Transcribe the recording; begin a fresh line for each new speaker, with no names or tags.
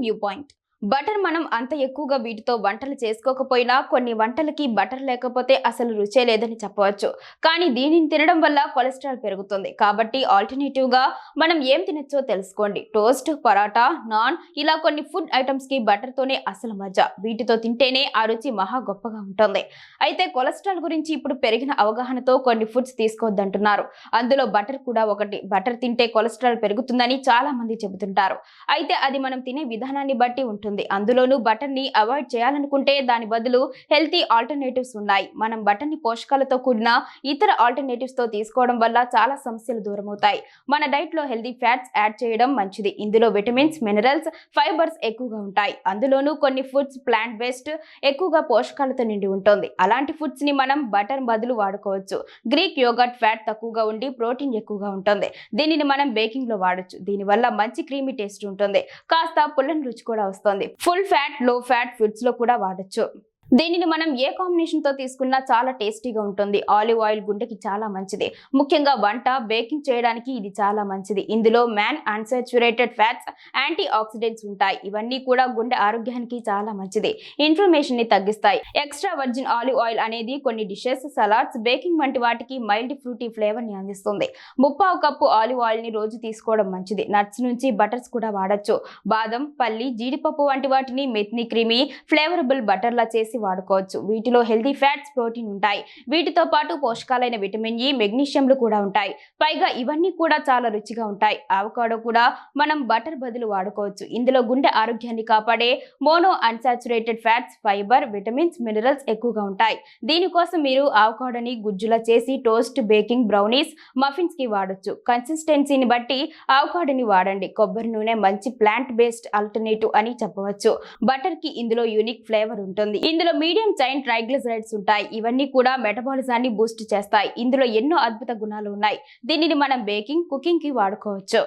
viewpoint. Butter మనం అంత ఎక్కువగా వీటితో వంటలు చేసుకోకపోయినా కొన్ని వంటలకి బటర్ లేకపోతే అసలు రుచే లేదని చెప్పవచ్చు. కానీ దీనిని తినడం వల్ల కొలెస్ట్రాల్ పెరుగుతుంది. కాబట్టి ఆల్టర్నేటివ్గా మనం ఏం తినొచ్చో తెలుసుకోండి. టోస్ట్ పరాటా నాన్ ఇలా కొన్ని ఫుడ్ ఐటమ్స్కి బటర్తోనే అసలు మజా. వీటితో తింటేనే ఆ రుచి మహా గొప్పగా ఉంటుంది. అయితే కొలెస్ట్రాల్ గురించి ఇప్పుడు పెరిగిన అవగాహనతో కొన్ని ఫుడ్స్ తీసుకోవద్దంటున్నారు. అందులో బటర్ కూడా ఒకటి. బటర్ తింటే కొలెస్ట్రాల్ పెరుగుతుందని చాలా మంది చెబుతుంటారు. అయితే అది మనం తినే విధానాన్ని బట్టి ఉంటుంది. అందులోనూ బటర్ని అవాయిడ్ చేయాలనుకుంటే దాని బదులు హెల్తీ ఆల్టర్నేటివ్స్ ఉన్నాయి. మనం బటర్ని పోషకాలతో కూడిన ఇతర ఆల్టర్నేటివ్స్తో తీసుకోవడం వల్ల చాలా సమస్యలు దూరమవుతాయి. మన డైట్లో హెల్తీ ఫ్యాట్స్ యాడ్ చేయడం మంచిది. ఇందులో విటమిన్స్ మినరల్స్ ఫైబర్స్ ఎక్కువగా ఉంటాయి. అందులోనూ కొన్ని ఫుడ్స్ ప్లాంట్ బేస్డ్ ఎక్కువగా పోషకాలతో నిండి ఉంటుంది. అలాంటి ఫుడ్స్ని మనం బటర్ బదులు వాడుకోవచ్చు. గ్రీక్ యోగట్ ఫ్యాట్ తక్కువగా ఉండి ప్రోటీన్ ఎక్కువగా ఉంటుంది. దీనిని మనం బేకింగ్లో వాడొచ్చు. దీనివల్ల మంచి క్రీమీ టేస్ట్ ఉంటుంది. కాస్త పుల్లని రుచి కూడా వస్తుంది. ఫుల్ ఫ్యాట్లో ఫ్యాట్ ఫుడ్స్లో కూడా వాడొచ్చు. దీనిని మనం ఏ కాంబినేషన్తో తీసుకున్నా చాలా టేస్టీగా ఉంటుంది. ఆలివ్ ఆయిల్ గుండెకి చాలా మంచిది. ముఖ్యంగా వంట బేకింగ్ చేయడానికి ఇది చాలా మంచిది. ఇందులో mono unsaturated fats antioxidants ఉంటాయి. ఇవన్నీ కూడా గుండె ఆరోగ్యానికి చాలా మంచిది. ఇన్ఫ్లమేషన్ని తగ్గిస్తాయి. ఎక్స్ట్రా వర్జిన్ ఆలివ్ ఆయిల్ అనేది కొన్ని డిషెస్ సలాడ్స్ బేకింగ్ వంటి వాటికి మైల్డ్ ఫ్రూటీ ఫ్లేవర్ని అందిస్తుంది. ముప్పావు కప్పు ఆలివ్ ఆయిల్ని రోజు తీసుకోవడం మంచిది. నట్స్ నుంచి బటర్స్ కూడా వాడచ్చు. బాదం పల్లి జీడిపప్పు వంటి వాటిని మెత్ని క్రిమి ఫ్లేవరబుల్ బటర్లా చేసి వాడుకోవచ్చు. వీటిలో హెల్దీ ఫ్యాట్స్ ప్రోటీన్ ఉంటాయి. వీటితో పాటు పోషకాలైన విటమిన్ ఇ మెగ్నీషియంలు కూడా ఉంటాయి. పైగా ఇవన్నీ కూడా చాలా రుచిగా ఉంటాయి. ఆవకాడో కూడా మనం బటర్ బదులు వాడుకోవచ్చు. ఇందులో గుండె ఆరోగ్యాన్ని కాపాడే mono unsaturated fats fibre vitamins minerals ఎక్కువగా ఉంటాయి. దీనికోసం మీరు ఆవకాడోని గుజ్జులా చేసి టోస్ట్ బేకింగ్ బ్రౌనీస్ మఫిన్స్కి వాడొచ్చు. కన్సిస్టెన్సీని బట్టి ఆవకాడోని వాడండి. కొబ్బరి నూనె మంచి ప్లాంట్ బేస్డ్ ఆల్టర్నేటివ్ అని చెప్పవచ్చు. బటర్కి ఇందులో యూనిక్ ఫ్లేవర్ ఉంటుంది. ఇందులో మీడియం చైన్ ట్రైగ్లిసరైడ్స్ ఉంటాయి. ఇవన్నీ కూడా మెటబాలిజాన్ని బూస్ట్ చేస్తాయి. ఇందులో ఎన్నో అద్భుత గుణాలు ఉన్నాయి. దీనిని మనం బేకింగ్ కుకింగ్కి వాడుకోవచ్చు.